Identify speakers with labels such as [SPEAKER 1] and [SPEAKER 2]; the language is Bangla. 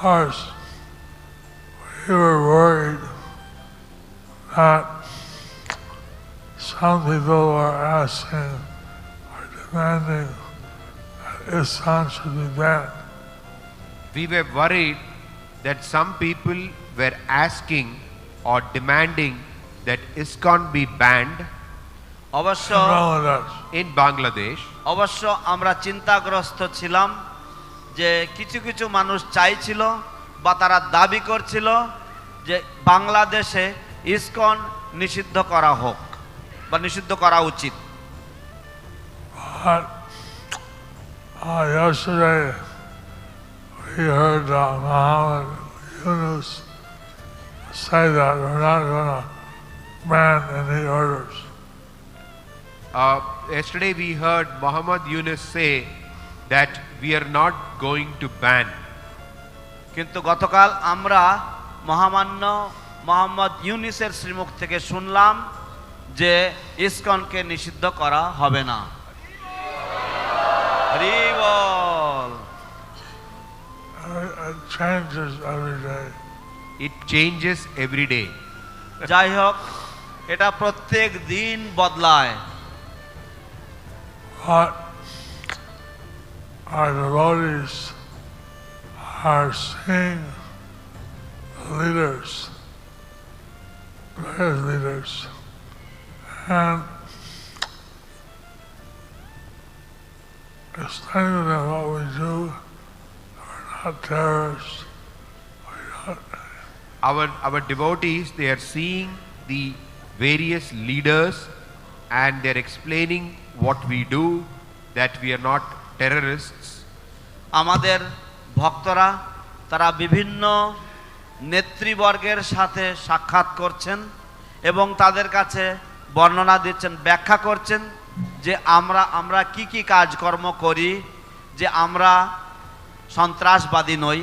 [SPEAKER 1] course, we were worried that some people were asking or demanding that Islam should be banned.
[SPEAKER 2] We were worried that some people were asking or demanding that ISKCON be banned
[SPEAKER 3] অবশ্য
[SPEAKER 1] in Bangladesh.
[SPEAKER 2] in Bangladesh.
[SPEAKER 3] অবশ্য আমরা চিন্তাগ্রস্ত ছিলাম যে কিছু কিছু মানুষ চাইছিল বা তারা দাবি করছিল যে বাংলাদেশে ইস্কন নিষিদ্ধ করা হোক বা নিষিদ্ধ করা উচিত।
[SPEAKER 1] Uh, yesterday we heard Muhammad Yunus say that
[SPEAKER 2] we are not going to ban.
[SPEAKER 3] কিন্তু গতকাল আমরা মহামান্য মোহাম্মদ ইউনিসের শ্রীমুখ থেকে শুনলাম যে ইসকনকে নিষিদ্ধ করা হবে না হরি বল।
[SPEAKER 1] It changes every day.
[SPEAKER 2] It changes every day.
[SPEAKER 3] যাই হোক এটা প্রত্যেক দিন বদলায়
[SPEAKER 1] our are seeing the leaders, various leaders, and explaining to them what we do. We're not terrorists. We're not
[SPEAKER 2] Our, our devotees, they are seeing the various leaders and they're explaining what we do, that we are not terrorists.
[SPEAKER 3] আমাদের ভক্তরা তারা বিভিন্ন নেতৃবর্গের সাথে সাক্ষাৎ করছেন এবং তাদের কাছে বর্ণনা দিচ্ছেন, ব্যাখ্যা করছেন যে আমরা আমরা কি কি কাজকর্ম করি যে আমরা সন্ত্রাসবাদী নই